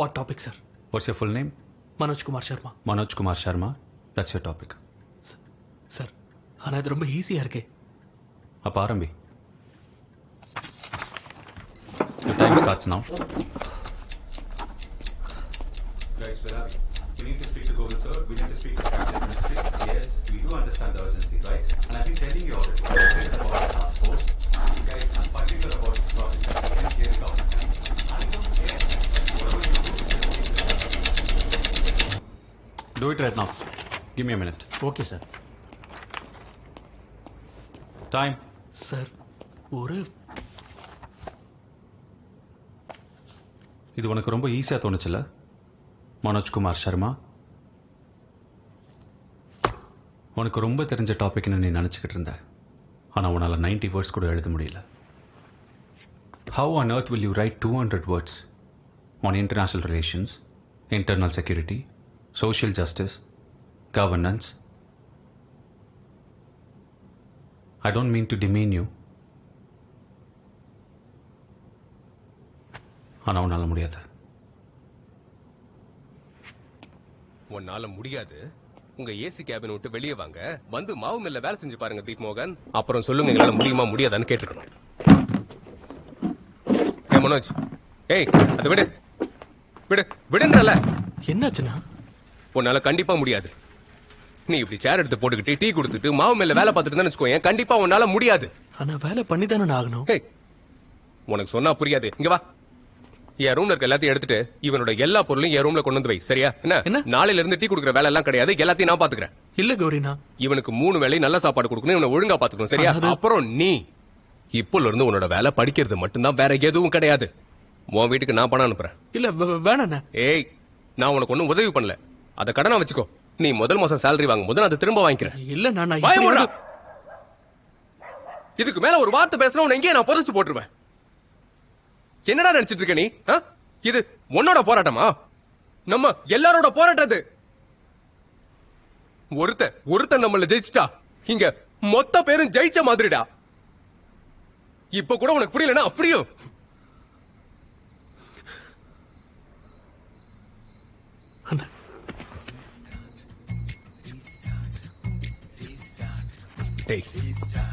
What topic sir What's your full name? Manoj Kumar Sharma Manoj Kumar Sharma. That's your topic. Sir ஆனா இது ரொம்ப ஈஸியா இருக்கே அப்ப ஆரம்பி Your time starts now. Guys, where are we? We need to speak to Govind sir. We need to speak to Captain Ministry. Do, it right now. Give me a minute. Okay sir Time. Sir ஒரு இது உனக்கு ரொம்ப ஈஸியா தோணுச்சுல மனோஜ்குமார் சர்மா உனக்கு ரொம்ப தெரிஞ்ச டாபிக்னு நீ நினச்சிக்கிட்டு இருந்த ஆனா உன்னால 90 வேர்ட்ஸ் கூட எழுத முடியல how on earth will you write 200 words on international relations internal security social justice governance. I don't mean to demean you. ஆனா உன்னால முடியாது. உன்னால முடியாது. உங்க ஏசி கேபின் விட்டு வெளியே வாங்க. வந்து மாவு மில்ல வேலை செஞ்சு பாருங்க தீப் மோகன் அப்புறம் சொல்லுங்க எங்களால முடியுமா முடியாதான்னு கேட்டுக்கணும். ஏ மனோஜ். ஏய் அதை விடு. விடு விடுன்றல என்னாச்சுண்ணா? உன்னால கண்டிப்பா முடியாது. நீ இப்படி சேர் எடுத்து போட்டுக்கிட்டு டீ கொடுத்துட்டு மாவு மில்ல வேலை பார்த்துட்டு தான் வச்சுக்கோ ஏன் கண்டிப்பா உன்னால முடியாது. ஆனா வேலை பண்ணி தானே ஆகணும். உனக்கு சொன்னா புரியாது. இங்க வா. என் ரூம்ல இருக்க எல்லாத்தையும் எடுத்துட்டு இவனோட எல்லா பொருளையும் என் ரூம்ல கொண்டு வந்து வை. சரியா? என்ன? என்ன? நாளையில இருந்து டீ குடுக்குற வேலை எல்லாம் கிடையாது. எல்லாத்தையும் நான் பாத்துக்கிறேன். இல்ல கௌரினா. இவனுக்கு மூணு வேளை நல்ல சாப்பாடு கொடுக்கணும் இவனை ஒழுங்கா பாத்துக்கணும். சரியா? அப்புறம் நீ. இப்போல இருந்து உன்னோட வேலை படிக்கிறது மட்டும்தான் வேற எதுவும் கிடையாது. உன் வீட்டுக்கு நான் பணம் அனுப்புறேன். இல்ல வேணாண்ணே. ஏய் நான் உனக்கு ஒண்ணும் உதவி பண்ணல. அத கடனா வச்சுக்கோ. நீ முதல் மாசம் salary வாங்கும் போது அதை திரும்ப வாங்கிக்கிறேன். இல்ல நான் இதுக்கு மேல ஒரு வார்த்தை பேசினா உன்னை எங்கேயே நான் புதைச்சு போட்டுருவேன். என்னடா நினைச்சிட்டு இருக்க நீ? இது உன்னோட போராட்டமா? நம்ம எல்லாரோட போராட்டம் இது ஒருத்த ஒருத்தன் நம்மள ஜெயிச்சிட்டா இங்க மொத்த பேரும் ஜெயிச்ச மாதிரிடா. இப்ப கூட உனக்கு புரியலன்னா அப்படியும் birthday